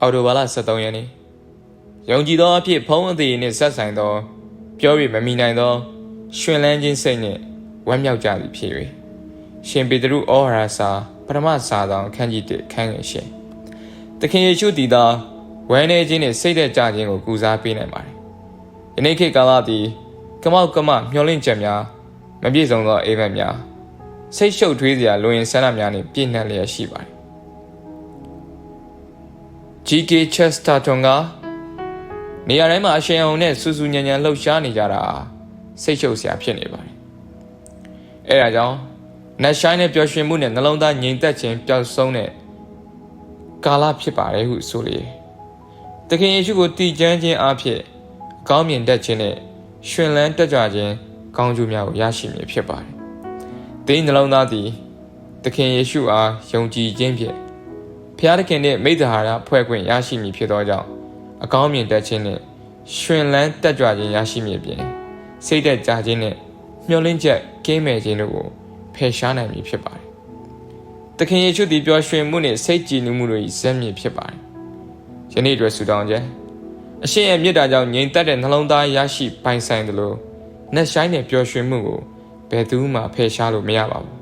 အော်တိုဘာလ23ရက်နေ့ယုံကြည်သောအဖြစ်ဖုံးအသေးနှင့်ဆက်ဆိုင်သော ပြော၍မမိနိုင်သောရှင်လန်းခြင်းစိတ်နှင့်ဝမ်းမြောက်ကြသည်ဖြစ်၍ရှင်ပေတရုဩဝါဒစာပထမစာဆောင်အခန်းကြီး1ခန်းငယ်ရှင်သခင်ယေရှုတည်သောဝမ်းနေခြင်းနှင့်စိတ်သက်ကြခြင်းကိုကူစားပေးနိုင်ပါတယ်ယနေ့ခေတ်ကာလသည်ကမောက်ကမမျောလင့်ချက်များမပြည့်စုံသောအိမ်မက်များစိတ်ရှုပ်ထွေးစရာလူရင်ဆန္ဒများနှင့်ပြည့်နှံ့လျက်ရှိပါတယ် GK Chesterton ကနေရာတိုင်းမှာအရှင်အောင်နဲ့စူးစူးညံညံလှုပ်ရှားနေကြတာစိတ်ရှုပ်စရာဖြစ်နေပါတယ်။အဲဒါကြောင့်နတ်ရှိုင်းနဲ့ပျော်ရွှင်မှုနဲ့နှလုံးသားငြိမ်သက်ခြင်းပျောက်ဆုံးတဲ့ကာလဖြစ်ပါတယ်ဟုဆိုလေ။သခင်ယေရှုကိုတည်ကျမ်းခြင်းအဖြစ်အကောင်းမြင်တတ်ခြင်းနဲ့ရှင်လန်းတက်ကြွခြင်းကောင်းကျိုးများကိုရရှိမည်ဖြစ်ပါတယ်။သင်နှလုံးသားသည်သခင်ယေရှုအားယုံကြည်ခြင်းဖြင့် ဖျားသခင်နှင့်မိတ္တဟာရဖွဲ့ခွင့်ရရှိမည်ဖြစ်သောကြောင့်အကောင်းမြင်တတ်ခြင်းနှင့်ရှင်လန်းတက်ကြွခြင်းရရှိမည်အပြင်စိတ်သက်သာခြင်းနှင့်မျှော်လင့်ချက်ကင်းမဲ့ခြင်းတို့ကိုဖယ်ရှားနိုင်မည်ဖြစ်ပါတယ်။သခင်ယေရှုသည်ပျော်ရွှင်မှုနှင့်စိတ်ကြည်နူးမှုတို့၏ဇက်မြစ်ဖြစ်ပါတယ်။ယနေ့အတွက်ဆုတောင်းခြင်းအရှင်ရဲ့မြတ်တာကြောင့်ငြိမ်သက်တဲ့နှလုံးသားရရှိပိုင်ဆိုင်သလိုနှက်ဆိုင်တဲ့ပျော်ရွှင်မှုကိုဘယ်သူမှဖယ်ရှားလို့မရပါဘူး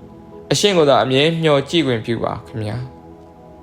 ။အရှင်ကိုသာအမြဲမျှော်ကြည့်ခွင့်ပြုပါခင်ဗျာ။